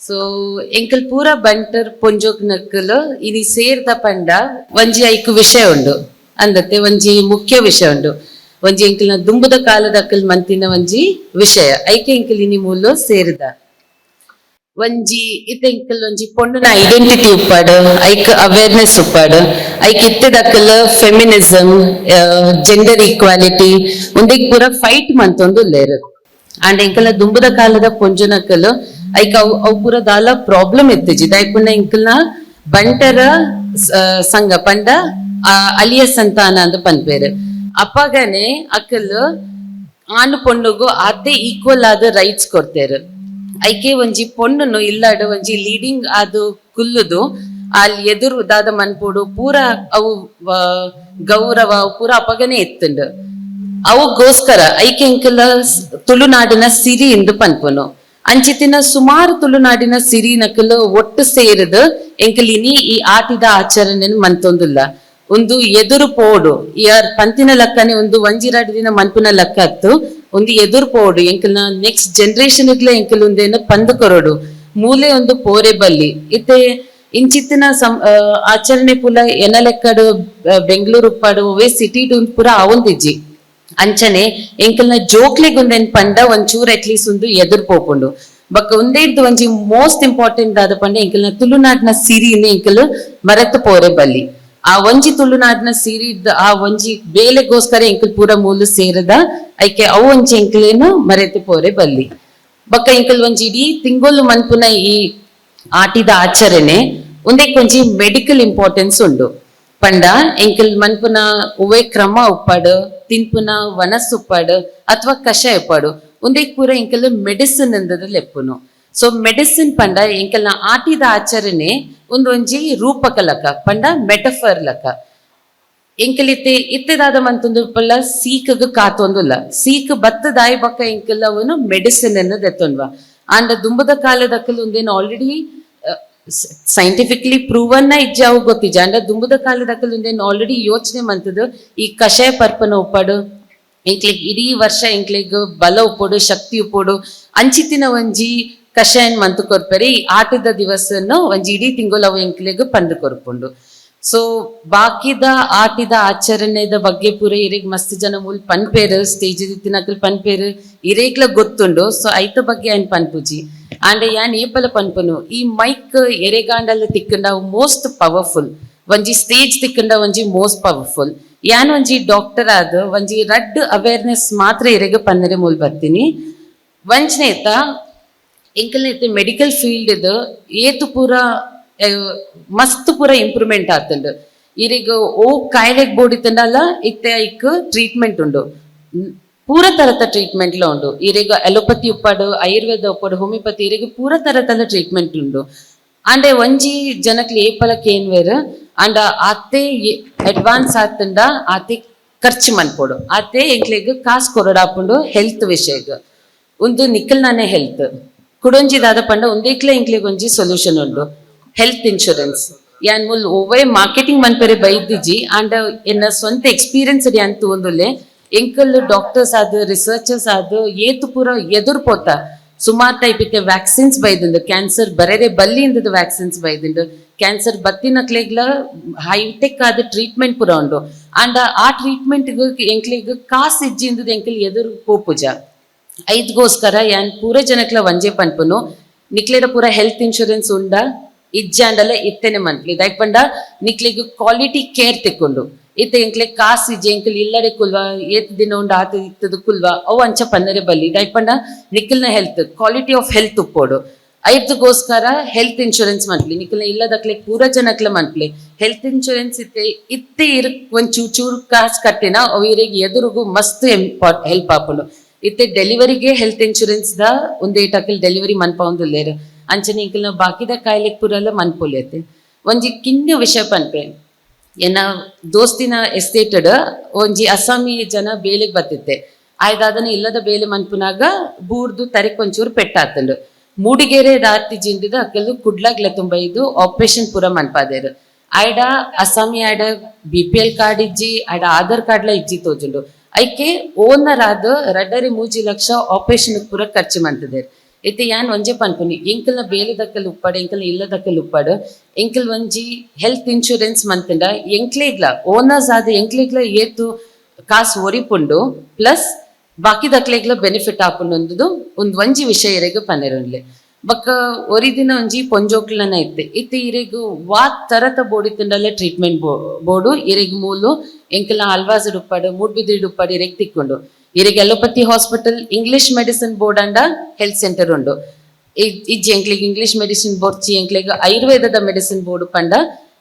So ಎಂಕಲ್ ಪೂರ ಬಂಟರ್ ಪೊಂಜೋಕ್ ನಕ್ಕಲು ಇನಿ ಸೇರ್ದ ಪಂಡ ಒಂಜಿ ಐಕ್ ವಿಷಯ ಉಂಡು ಅಂದತ್ತೆ ಒಂಜಿ ಮುಖ್ಯ ವಿಷಯ ಉಂಡು ಒಂಜಿ ಎಂಕಲ್ನ ದುಂಬುದ ಕಾಲದ ಅಕ್ಕಲ್ ಮಂತಿನ ಒಂಜಿ ವಿಷಯ ಐಕೆ ಎಂಕಲ್ ಇನಿ ಮೂಲು ಸೇರಿದ ಒಂಜಿ ಇತ್ತೆ ಎಂಕಲ್ ಒಂಜಿ ಪೊಂಡುನ ಐಡೆಂಟಿಟಿ ಉಪ್ಪಾಡು ಐಕ್ ಅವೇರ್ನೆಸ್ ಉಪ್ಪಾಡು ಐಕ್ ಇತ್ತದಕ್ಕಲ್ ಫೆಮಿನಿಸಮ್ ಜೆಂಡರ್ ಈಕ್ವಾಲಿಟಿ ಉಂದೆಗ್ ಪೂರ ಫೈಟ್ ಮಂತೊಂದು ಲೇರು ಅಂಡ್ ಎಂಕಲ್ನ ದುಂಬುದ ಕಾಲದ ಪೊಂಜುನಕ್ಕಲು ಐಕ್ ಅವು ಅವು ಪೂರ ದಾಲ ಪ್ರಾಬ್ಲಮ್ ಎತ್ತಿಜಿ ದೈಪುಂಡ ಇಂಕಲ್ನ ಬಂಟರ ಸಂಘ ಪಂಡ ಅಲಿಯ ಸಂತಾನ ಅಂತ ಪನ್ಪೇರು ಅಪ್ಪಗನೆ ಅಕ್ಕಲ್ ಆನು ಪೊಣ್ಣುಗು ಆತೆ ಈಕ್ವಲ್ ಆದ ರೈಟ್ಸ್ ಕೊಡ್ತೇರು ಐಕೆ ಒಂಜಿ ಪೊಣ್ಣನು ಇಲ್ಲಾಡು ಒಂಜಿ ಲೀಡಿಂಗ್ ಅದು ಕುಲ್ಲುದು ಅಲ್ಲಿ ಎದುರು ದಾದ ಮನ್ಪೋಡು ಪೂರ ಅವು ಗೌರವ ಅವು ಪೂರ ಅಪಗನೆ ಎತ್ತುಂಡು ಅವಗೋಸ್ಕರ ಐಕೆ ಇಂಕಲ ತುಳುನಾಡಿನ ಸಿರಿ ಎಂದು ಪನ್ಪುನು ಅಂಚಿತಿನ ಸುಮಾರು ತುಳುನಾಡಿನ ಸಿರಿ ನಕಲು ಒಟ್ಟು ಸೇರದು ಎಂಕಲಿನಿ ಈ ಆಟಿದ ಆಚರಣೆ ಮಂತೊಂದುಲ್ಲ ಒಂದು ಎದುರು ಪೋಡು ಯಾರ್ ಪಂತಿನ ಲಕ್ಕನೆ ಒಂದು ಒಂಜಿರಾಡಿನ ಮನ್ಪುನ ಲಕ್ಕ ಅತ್ತು ಒಂದು ಎದುರು ಪೋಡು, ಎಂಕಲ್ನ ನೆಕ್ಸ್ಟ್ ಜನರೇಷನ್ ಇಗ್ಲೆ ಎಂಕಲ್ ಒಂದೇನ ಪಂದು ಕೊರೋಡು. ಮೂಲೆ ಒಂದು ಪೋರೆ ಬಲ್ಲಿ. ಇತ್ತೆ ಇಂಚಿತ್ತಿನ ಸಂ ಆಚರಣೆ ಪುಲ ಎನ ಲೆಕ್ಕಡು ಬೆಂಗಳೂರು ಉಪ್ಪಾಡು ಒವೇ ಸಿಟಿ ಪುರ ಅವೊಂದಿಜ್ಜಿ ಅಂಚನೆ ಎಂಕಲ್ನ ಜೋಕ್ಲೆಗುಂದೆನ್ ಪಂಡ ಒಂಚೂರು ಅಟ್ಲೀಸ್ಟ್ ಒಂದು ಎದುರು ಪೋಪುಂಡು. ಬೊಕ್ಕ ಒಂದೇ ಇದ್ದು ಒಂಜಿ ಮೋಸ್ಟ್ ಇಂಪಾರ್ಟೆಂಟ್ ಆದ ಪಂಡ ಎಂಕಲ್ನ ತುಳುನಾಡಿನ ಸಿರಿನ ಎಂಕಲ್ ಮರೆತು ಪೋರೆ ಬಲ್ಲಿ. ಆ ಒಂಜಿ ತುಳುನಾಡ್ನ ಸಿರಿ ಇದ್ದ ಆ ಒಂಜಿ ಬೇಲೆಗೋಸ್ಕರ ಎಂಕಲ್ ಪೂರ ಮೂಲು ಸೇರದ ಐಕೆ ಅವು ಒಂಜಿ ಎಂಕಲೇನು ಮರೆತು ಪೋರೆ ಬಲ್ಲಿ. ಬೊಕ್ಕ ಎಂಕಲ್ ಒಂಜಿ ಇಡೀ ತಿಂಗೊಲು ಮನ್ಪುನ ಈ ಆಟಿದ ಆಚರಣೆ, ಒಂದೇ ಕೊಂಚಿ ಮೆಡಿಕಲ್ ಇಂಪಾರ್ಟೆನ್ಸ್ ಉಂಡು. ಪಂಡ ಎಂಕಲ್ ಮನ್ಪುನ ಉವೆ ಕ್ರಮ ಉಪ್ಪಾಡು, ತಿನ್ಪುನ ವನಸ್ ಉಪ್ಪಾಡು, ಅಥವಾ ಕಷಾಯ ಉಪ್ಪಾಡು. ಒಂದೇ ಪೂರ ಎಂಕಲ್ ಮೆಡಿಸಿನ್ ಎಂದದ ಲೆಪ್ಪುನು. ಸೊ ಮೆಡಿಸಿನ್ ಪಂಡ ಎಂಕಲ್ನ ಆಟಿದ ಆಚರಣೆ ಒಂದು ಒಂಜಿ ರೂಪಕ ಲಕ, ಪಂಡ ಮೆಟಫರ್ ಲಕ. ಎಂಕಲಿತ್ತೆ ಇತ್ತೆದಾದ ಮಂತೊಂದು ಪಲ್ಲ ಸೀಕಗ್ ಕಾತೊಂದುಲ್ಲ. ಸೀಕ್ ಬತ್ತದಾಯಿ ಬಕ್ಕ ಎಂಕಲ್ ಅವನು ಮೆಡಿಸಿನ್ ಅನ್ನು ದೆತ್ತೊಂಡ್ವ ಆಂಡ ದುಂಬದ ಕಾಲದಕ್ಕಲು ಒಂದೇನು ಆಲ್ರೆಡಿ ಸೈಂಟಿಫಿಕ್ಲಿ ಅನ್ನ ಇಜ್ಜ ಗೊತ್ತಿಜ್ಜ ಅಂದ್ರೆ ದುಂಬುದ ಒಂದೇನು ಆಲ್ರೆಡಿ ಯೋಚನೆ ಮಂತದು ಈ ಕಷಾಯ ಪರ್ಪನ ಉಪ್ಪಾಡು ಇಂಕ್ಲಿಗ್ ಇಡೀ ವರ್ಷ ಇಂಕ್ಲಿಗ್ ಬಲ ಉಪ್ಪೋಡು, ಶಕ್ತಿ ಉಪ್ಪೋಡು, ಅಂಚಿತ್ತಿನ ಒಂಜಿ ಕಷಾಯನ್ ಮಂತು ಕೊರ್ಪರಿ ಈ ಆಟದ ದಿವಸನ್ನು ಒಂಜಿ ಇಡೀ ತಿಂಗಳು ಅವು ಇಂಕ್ಲಿಗ್ ಪಂದು ಕೊರ್ಪುಂಡು ಸೊ ಬಾಕಿದ ಆಟಿದ ಆಚರಣೆದ ಬಗ್ಗೆ ಪೂರ ಇರೇಗ್ ಮಸ್ತ್ ಜನ ಮೂಲ್ ಪನ್ಪೇರು ಸ್ಟೇಜ್ ತಿನ್ನಕಲ್ ಪನ್ಪೇರು ಇರೇಗ್ಲ ಗೊತ್ತುಂಡು. ಸೊ ಐತ ಬಗ್ಗೆ ಏನ್ ಪನ್ಪುಜಿ ಅಂಡ್ ಯಾನ್ ಏಪಲ ಪನ್ಪುನು ಈ ಮೈಕ್ ಎರೆಗಾಂಡಲ್ಲ ತಿಕ್ಕಂಡ ಮೋಸ್ಟ್ ಪವರ್ಫುಲ್ ಒಂಜಿ ಸ್ಟೇಜ್ ತಿಕ್ಕಂಡ ಒಂಜಿ ಮೋಸ್ಟ್ ಪವರ್ಫುಲ್ ಯಾನ್ ಒಂಜಿ ಡಾಕ್ಟರ್ ಆದ, ಒಂಜಿ ರಡ್ ಅವೇರ್ನೆಸ್ ಮಾತ್ರ ಇರೆಗ್ ಪನ್ನರೆ ಮೂಲ್ ಬರ್ತೀನಿ. ವಂಚನೇತ ಎಂಕಲ್ನೈತೆ ಮೆಡಿಕಲ್ ಫೀಲ್ಡ್ ಇದು ಏತು ಪೂರ ಮಸ್ತ್ ಪೂರ ಇಂಪ್ರೂವ್ಮೆಂಟ್ ಆತುಂಡು ಇರಿಗ, ಓ, ಕಾಯಿಲೆಗ್ ಬೋಡಿತಂಡಲ್ಲ ಇತ್ತೆ ಐಕ್ ಟ್ರೀಟ್ಮೆಂಟ್ ಉಂಡು. ಪೂರ ತರತ ಟ್ರೀಟ್ಮೆಂಟ್ ಲ ಉಂಡು. ಇರಿಗ, ಅಲೋಪತಿ ಉಪ್ಪಾಡು, ಆಯುರ್ವೇದ ಉಪ್ಪಾಡು, ಹೋಮಿಯೋಪತಿ, ಇರಿಗ ಪೂರ ತರತದ ಟ್ರೀಟ್ಮೆಂಟ್ ಉಂಡು. ಅಂಡೆ ಒಂಜಿ ಜನಕ್ಲಿ ಏಪಲಕ್ಕೆ ಏನ್ ವೇರ್? ಅಂಡ್ ಆತೆ ಅಡ್ವಾನ್ಸ್ ಆತಂಡ ಆತೆ ಖರ್ಚು ಮನ್ಪೊಡು. ಆತೆ ಎಂಕ್ಲೆಗ್ ಕಾಸ್ ಕೊರಡಾಪುಂಡು ಹೆಲ್ತ್ ವಿಷಯಗ್. ಒಂದು ನಿಖಲ್ನಾನೆ ಹೆಲ್ತ್ ಕುಡೊಂಜಿ ದಾದ ಪಂಡ ಒಂದೇಕ್ಲೆ ಇಂಕ್ಲೆಗ್ ಒಂಜಿ ಸೊಲ್ಯೂಷನ್ ಉಂಡು. ಹೆಲ್ತ್ ಇನ್ಶೂರೆನ್ಸ್ ಯಾನ್ ಮುಲ್ ಒವೆ ಮಾರ್ಕೆಟಿಂಗ್ ಮನ್ಪರೆ ಬೈದಿಜಿ ಅಂಡ್ ಎನ್ನ ಸ್ವಂತ ಎಕ್ಸ್ಪೀರಿಯನ್ಸ್ ಇಡಿ ಅಂತ ಒಂದುಲೆ ಎಂಕಲ್ ಡಾಕ್ಟರ್ಸ್ ಆದ್ ರಿಸರ್ಚರ್ಸ್ ಆದ್, ಏತು ಪೂರ ಎದುರು ಪೋತ. ಸುಮಾರು ಟೈಪ್ ವ್ಯಾಕ್ಸಿನ್ಸ್ ಬೈದಿಂದು ಕ್ಯಾನ್ಸರ್ ಬರೇರೆ ಬಲ್ಲಿಂದದ ವ್ಯಾಕ್ಸಿನ್ಸ್ ಬೈದಿಂದು ಕ್ಯಾನ್ಸರ್ ಬತ್ತಿನಕ್ಲೆಗ್ಲ ಹೈಟೆಕ್ ಆದ ಟ್ರೀಟ್ಮೆಂಟ್ ಪೂರ ಉಂಡು. ಅಂಡ್ ಆ ಟ್ರೀಟ್ಮೆಂಟ್ ಎಂಕ್ಲೆಗ್ ಇಜ್ಜಿ ಇಂದದ ಎಂಕಲ್ ಎದುರು ಪೋಪುಜ ಐದ್ಗೋಸ್ಕರ ಯಾನ್ ಪೂರ ಜನಕ್ಲ ವಂಜೆ ಪನ್ಪುನು. ನಿಕ್ಲೆಡ ಪೂರ ಹೆಲ್ತ್ ಇನ್ಶೂರೆನ್ಸ್ ಉಂಡ. ಇಜ್ಜಾಂಡಲ ಇತ್ತೆನೆ ಮಂತ್ಲಿ ದಾಯ್ ಪಂಡ ನಿಕ್ಲೆಗ್ ಕ್ವಾಲಿಟಿ ಕೇರ್ ತೆಕ್ಕೊಂಡು. ಇತ್ತೆ ಎಂಕ್ಲೆ ಕಾಸ್ ಇಜ್ಜೆ ಎಂಕಲ್ ಇಲ್ಲಡೆ ಕುಲ್ವಾ, ಏತ್ ದಿನ ಉಂಡು ಆತ ಇತ್ತದ ಕುಲ್ವಾ, ಅವು ಅಂಚ ಪನ್ನರೆ ಬಲ್ಲಿ. ದಾಯ್ ಪಂಡ ನಿಖಲ್ನ ಹೆಲ್ತ್ ಕ್ವಾಲಿಟಿ ಆಫ್ ಹೆಲ್ತ್ ಉಪ್ಪೋಡು. ಐದ್ಗೋಸ್ಕರ ಹೆಲ್ತ್ ಇನ್ಶೂರೆನ್ಸ್ ಮಂತ್ಲಿ ನಿಕ್ಲಿನ ಇಲ್ಲದಕ್ಲೆ ಪೂರ ಜನಕ್ಲ ಮಂತ್ಲಿ ಹೆಲ್ತ್ ಇನ್ಶೂರೆನ್ಸ್ ಇತ್ತೆ ಇತ್ತೆ ಇರ್ ಒಂದ್ ಚೂರ್ ಚೂರ್ ಕಾಸ್ ಕಟ್ಟಿನ ಅವರಿಗೆ ಎದುರುಗು ಮಸ್ತ್ ಹೆಲ್ಪ್ ಆಪುಂಡು. ಇತ್ತೆ ಡೆಲಿವರಿಗೆ ಹೆಲ್ತ್ ಇನ್ಶೂರೆನ್ಸ್ ದ ಒಂದೇ ಟಕಲ್ ಡೆಲಿವರಿ ಮನ್ಪ ಒಂದು ಅಂಚನೆ ನಾವು ಬಾಕಿದ ಕಾಯಿಲೆ ಪುರಲ್ಲ ಮನ್ಪೊಲಿಯತ್ತೆ ಒಂಜಿ ಕಿನ್ನ ವಿಷಯ ಪನ್ಪೆ. ಎನ್ನ ದೋಸ್ತಿನ ಎಸ್ಟೇಟಡ್ ಒಂಜಿ ಅಸ್ಸಾಮಿ ಜನ ಬೇಲೆಗೆ ಬತ್ತಿತ್ತೆ. ಆಯ್ದಾದನ ಇಲ್ಲದ ಬೇಲೆ ಮನ್ಪುನಾಗ ಬೂರ್ದು ತರಿಕ್ ಒಂಚೂರು ಪೆಟ್ಟಾತಂಡು. ಮೂಡಿಗೆರೆ ದಾರ್ತಿ ಜಿಂದಿದ ಅಕ್ಕಲು ಕುಡ್ಲಾಗ್ಲ ತುಂಬ ಇದು ಆಪರೇಷನ್ ಪೂರ ಮನ್ಪಾದೇರು. ಆಯ್ಡ ಅಸ್ಸಾಮಿ ಆಯ್ಡ ಬಿ ಪಿ ಎಲ್ ಕಾರ್ಡ್ ಇಜ್ಜಿ, ಆಯ್ಡ ಆಧಾರ್ ಕಾರ್ಡ್ಲ ಇಜ್ಜಿ ತೋಜುಂಡು. ಐಕೆ ಓನರ್ ಆದ ರಡ್ಡರಿ ಮೂಜಿ ಲಕ್ಷ ಆಪರೇಷನ್ ಪೂರ ಖರ್ಚು ಮಂತದೇರ್ ಇತ್ತೆ ಯಾನ್ ಒಂಜೆ ಪನ್ಪುನಿ ಎಂಕಲ್ನ ಬೇಲೆ ದಕ್ಕಲ್ ಉಪ್ಪಾಡು ಎಂಕಲ್ನ ಇಲ್ಲ ದಕ್ಕಲ್ ಉಪ್ಪಾಡು ಎಂಕಲ್ ಒಂಜಿ ಹೆಲ್ತ್ ಇನ್ಶೂರೆನ್ಸ್ ಮಂತಂಡ ಎಂಕ್ಲೇಗ್ಲ ಓನರ್ಸ್ ಆದ ಎಂಕ್ಲೇಗ್ಲ ಏತು ಕಾಸು ಒರಿಪುಂಡು, ಪ್ಲಸ್ ಬಾಕಿ ದಕ್ಲೆಗ್ಲ ಬೆನಿಫಿಟ್ ಆಪುಂಡು ಒಂದು ಒಂಜಿ ವಿಷಯ ಇರೆಗ್ ಪನ್ನೆರೊಂಡ್ಲೆ ಬಕ್ಕ ಒರಿದಿನ ಒಂಜಿ ಪೊಂಜೋಕ್ಲನ ಇತ್ತೆ ಇತ್ತೆ ಇರೆಗು ವಾ ತರತ ಬೋಡಿತ್ತಂಡಲ್ಲ ಟ್ರೀಟ್ಮೆಂಟ್ ಬೋಡು, ಇರೆಗ್ ಮೂಲು ಎಂಕಲ್ನ ಅಲ್ವಾಸ್ ಉಪ್ಪಾಡು, ಮೂಡ್ಬಿದಿಡ್ ಉಪ್ಪಾಡು ಇರೆಗ್ ತಿಕ್ಕೊಂಡು. ಇರೆಗ್ allopathy hospital English medicine board ಅಂಡ ಹೆಲ್ತ್ ಸೆಂಟರ್ ಉಂಡು ಇಜ್ಜಿ ಎಂಕ್ಲೆಗ್ ಇಂಗ್ಲೀಷ್ ಮೆಡಿಸಿನ್ ಬೋರ್ಚಿ ಎಂಕ್ಲೆಗ್ ಆಯುರ್ವೇದದ ಮೆಡಿಸಿನ್ ಬೋರ್ಡ್ ಪಂಡ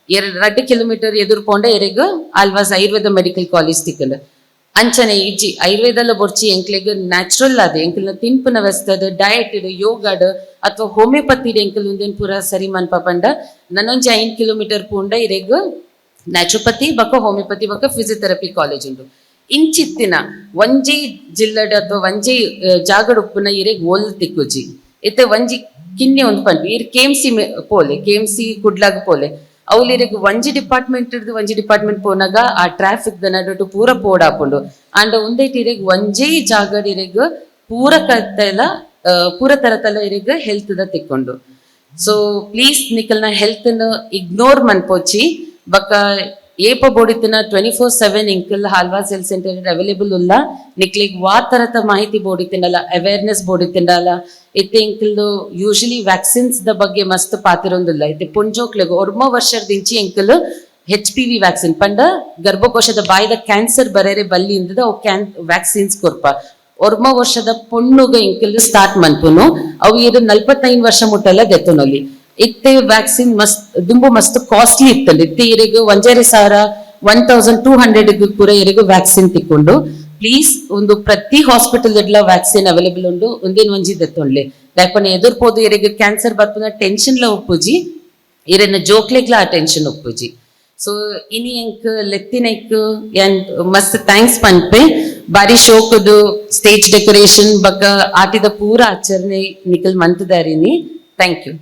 ಎರಡು ಕಿಲೋಮೀಟರ್ ಎದುರು ಪೋಂಡ ಆಲ್ವಾಸ್ ಆಯುರ್ವೇದ ಮೆಡಿಕಲ್ ಕಾಲೇಜ್ ತಿಕ್ಕಂಡು. ಅಂಚನೆ ಇಜ್ಜಿ ಆಯುರ್ವೇದಲ ಬೊರ್ಚಿ ಎಂಕ್ಲೆಗ್ ನ್ಯಾಚುರಲ್ ಆದ, ಎಂಕಲ್ನ ತಿನ್ಪುನ ವ್ಯವಸ್ಥೆದ ಡಯಟ್ ಯೋಗಾಡ್ ಅಥವಾ ಹೋಮಿಯೋಪತಿ ಎಂಕಲ್ ಉಂದೇನ್ ಪೂರ ಸರಿ ಮನ್ಪ ಪಂಡ, ನನ್ನೊಂಜಿ ಐದು ಕಿಲೋಮೀಟರ್ ಪೂಂಡ ಇರೆಗ್ ನ್ಯಾಚುರೋಪತಿ ಬಕ್ಕ ಹೋಮಿಯೋಪತಿ ಬಕ್ಕ ಫಿಸಿಯೋಥೆರಪಿ ಕಾಲೇಜ್ ಉಂಡು ಇಂಚಿತ್ತಿನ ಒಂಜಿ ಜಿಲ್ಲಡ್ ಅಥವಾ ಒಂಜಿ ಜಾಗಡ ಉಪ್ಪುನ ಇರೆಗ್ ಓಲ್ ತಿಕ್ಕುಜಿ. ಇತ್ತೆ ಒಂಜಿ ಕಿನ್ನೆ ಒಂದು ಪಂಡು ಇರ್ ಕೆ ಎಂ ಸಿ ಪೋಲೆ ಕೆ ಸಿ ಕುಡ್ಲಾಗ ಪೋಲೆ. ಅವಲಿರೆಗ್ ಒಂಜಿ ಡಿಪಾರ್ಟ್ಮೆಂಟ್ ಇರ್ದು ಒಂಜಿ ಡಿಪಾರ್ಟ್ಮೆಂಟ್ ಪೋನಾಗ ಆ ಟ್ರಾಫಿಕ್ ದ ನಡುಟು ಪೂರ ಬೋರ್ಡ್ ಹಾಕೊಂಡು ಅಂಡ್ ಒಂದೇಟ್ ಇರೆಗ್ ಒಂಜಿ ಜಾಗಡ್ ಇರೆಗ್ ಪೂರ ಕತ್ತಲ ಆ, ಪೂರ ತರತಲ ಇರೆಗ್ ಹೆಲ್ತ್ ದ ತಿಕ್ಕೊಂಡು. ಸೊ ಪ್ಲೀಸ್ ನಿಕಲ್ನ ಹೆಲ್ತ್ ಇಗ್ನೋರ್ ಮನ್ಪೋಚಿ. ಬಕ್ಕ ಏಪ ಬೋಡಿತ್ತಿನ ಟ್ವೆಂಟಿ ಫೋರ್ ಸೆವೆನ್ ಇಂಕಲ್ ಹಾಲ್ವಾಸ್ ಸೆಲ್ ಸೆಂಟರ್ ಅವೈಲೇಬಲ್ ಉಲ್ಲ ನಿಕ್ಲಿಗ್ ವಾ ತರತ ಮಾಹಿತಿ ಬೋಡಿತ್ತಿಂಡಲ್ಲ ಅವೇರ್ನೆಸ್ ಬೋಡಿತ್ತಿಂಡಲ್ಲ ಇತ್ತೆ ಇಂಕಲ್ದು ಯೂಶಲಿ ವ್ಯಾಕ್ಸಿನ್ಸ್ ದ ಬಗ್ಗೆ ಮಸ್ತ್ ಪಾತಿರೊಂದಿಲ್ಲ. ಇತ್ತೆ ಪುಂಜೋಕ್ಲೆಗ್ ಒರ್ಮ ವರ್ಷದಿಂಚಿ ಇಂಕಲ್ ಹೆಚ್ ಪಿ ವಿ ವ್ಯಾಕ್ಸಿನ್ ಪಂಡ ಗರ್ಭಕೋಶದ ಬಾಯಿದ ಕ್ಯಾನ್ಸರ್ ಬರೇರೆ ಬಲ್ಲಿ ಇಂದದ ಅವು ಕ್ಯಾನ್ ವ್ಯಾಕ್ಸಿನ್ಸ್ ಕೊರ್ಪ ಒರ್ಮ ವರ್ಷದ ಪುಣ್ಣುಗ ಇಂಕಲ್ ಸ್ಟಾರ್ಟ್ ಮಂತುನು. ಅವು ಇದು ನಲ್ಪತ್ತೈದು ವರ್ಷ ಮುಟ್ಟಲ್ಲ ದೆತ್ತುನೊಲಿ. ಇತ್ತೆ ವ್ಯಾಕ್ಸಿನ್ ಮಸ್ತ್ ದುಂಬು ಮಸ್ತ್ ಕಾಸ್ಟ್ಲಿ ಇತ್ತಲ್ಲಿ. ಇತ್ತೆ ಇರೆಗ್ ಒಂಜರೆ ಸಾವಿರ ಒನ್ ತೌಸಂಡ್ ಟೂ ಹಂಡ್ರೆಡ್ ಪೂರ ಇರೆಗ್ ವ್ಯಾಕ್ಸಿನ್ ತಿಕ್ಕೊಂಡು ಪ್ಲೀಸ್ ಒಂದು ಪ್ರತಿ ಹಾಸ್ಪಿಟಲ್ ದಡ್ಲ ವ್ಯಾಕ್ಸಿನ್ ಅವೈಲೇಬಲ್ ಉಂಡು, ಒಂದೇನು ಒಂಜಿ ದೆತ್ತೊಂಡ್ಲೆ ದಾಯಪನ ಎದುರ್ಪೋದು ಇರಿಗೆ ಕ್ಯಾನ್ಸರ್ ಬರ್ಪುನ ಲ ಉಪ್ಪುಜಿ ಇರನ್ನ ಜೋಕ್ಲೆಗ್ಲ ಆ ಟೆನ್ಷನ್ ಉಪ್ಪುಜಿ ಸೊ ಇನಿ ಎಂಕ್ ಲೆತ್ತಿನೈಕ್ ಮಸ್ತ್ ಥ್ಯಾಂಕ್ಸ್ ಪನ್ಪೆ. ಬಾರಿ ಶೋಕದು ಸ್ಟೇಜ್ ಡೆಕೋರೇಷನ್ ಬಕ್ಕ ಆಟಿದ ಪೂರ ಆಚರಣೆ ನಿಖಲ್ ಮಂತದಾರಿನಿ. Thank you